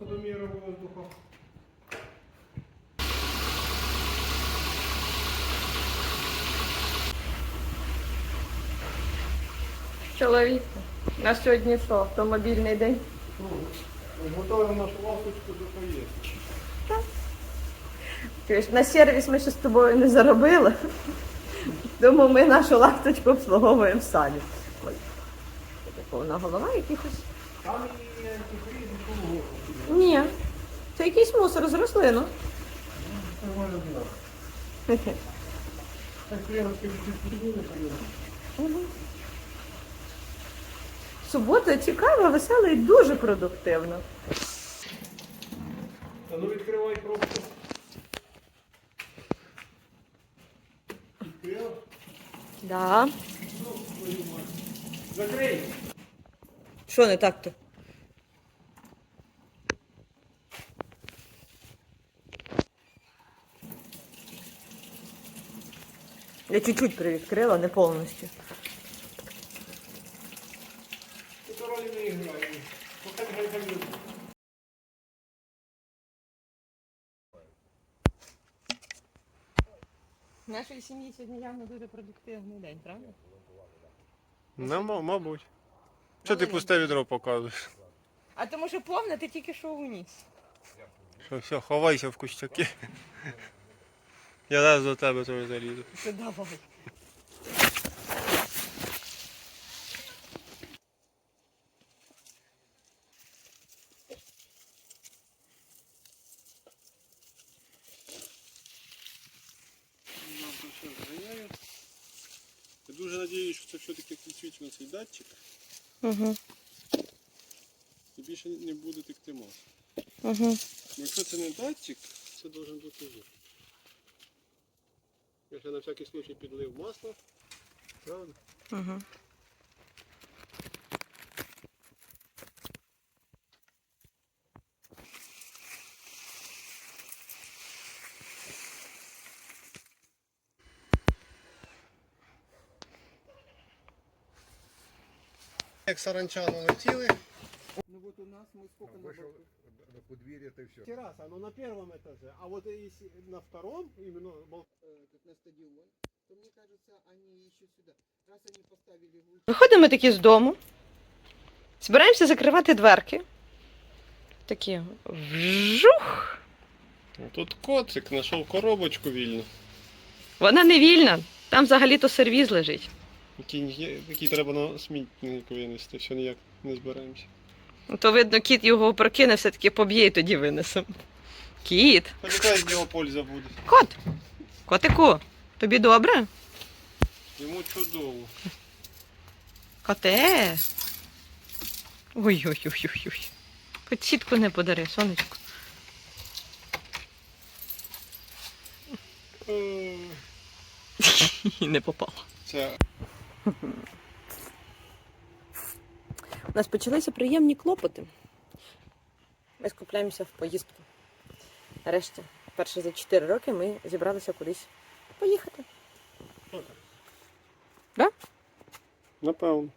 До міра було в духах. Чоловік, на сьогодні що, автомобільний день? Ну, Готуємо нашу ласточку до поїздки. На сервіс ми ще з тобою не заробили. Тому ми нашу ласточку обслуговуємо самі. Це повна голова якихось. Там і антифриз, і. Ні. Це якийсь мусор з рослину. Нормально Субота цікава, весела і дуже продуктивна. А ну відкривай пробку. Відкрила? Да. Ну, твою мать. Закрий. Що не так-то? Я чуть-чуть привідкрила, не повністю. В нашій сім'ї сьогодні явно дуже продуктивний день, правда? Ну, ма- мабуть. Що ти пусте відро показуєш? А тому що повне ти тільки що уніс. Що все, ховайся в кущаки. Я зараз до тебе тобі залізу. Ти давай. Я дуже сподіваюся, що це все-таки підсвічено цей датчик Угу. і більше не буде текти масло. Угу. Якщо це не датчик, це має бути жир. Я ще на всякий случай підлив масло. Правда? Угу. Як саранчану летіли, Ну вот у нас мы сколько на Вышел на подверье, это все. терраса, оно на первом этаже, а вот если на втором, именно бал- как на стадион, то мне кажется, они еще сюда. Раз они поставили в Виходимо такі з дому. Збираємося закривати дверки. Такі вжух. тут коцик знайшов коробочку вільну, Вона не вільна. Там взагалі-то сервіз лежить. який, який треба на смітник винести, все ніяк не збираємося. То видно, кіт його прокине, все-таки поб'є і тоді винесемо. Кіт. Хоч якась з нього польза буде. Кот. Котику, тобі добре? Йому чудово. Коте. Ой-ой-ой-ой. Хоч сітку не подари, сонечко. Е, не попало. Це У нас почалися приємні клопоти. Ми скупляємося в поїздку. Нарешті, перше за 4 роки ми зібралися кудись поїхати. Да? напевно.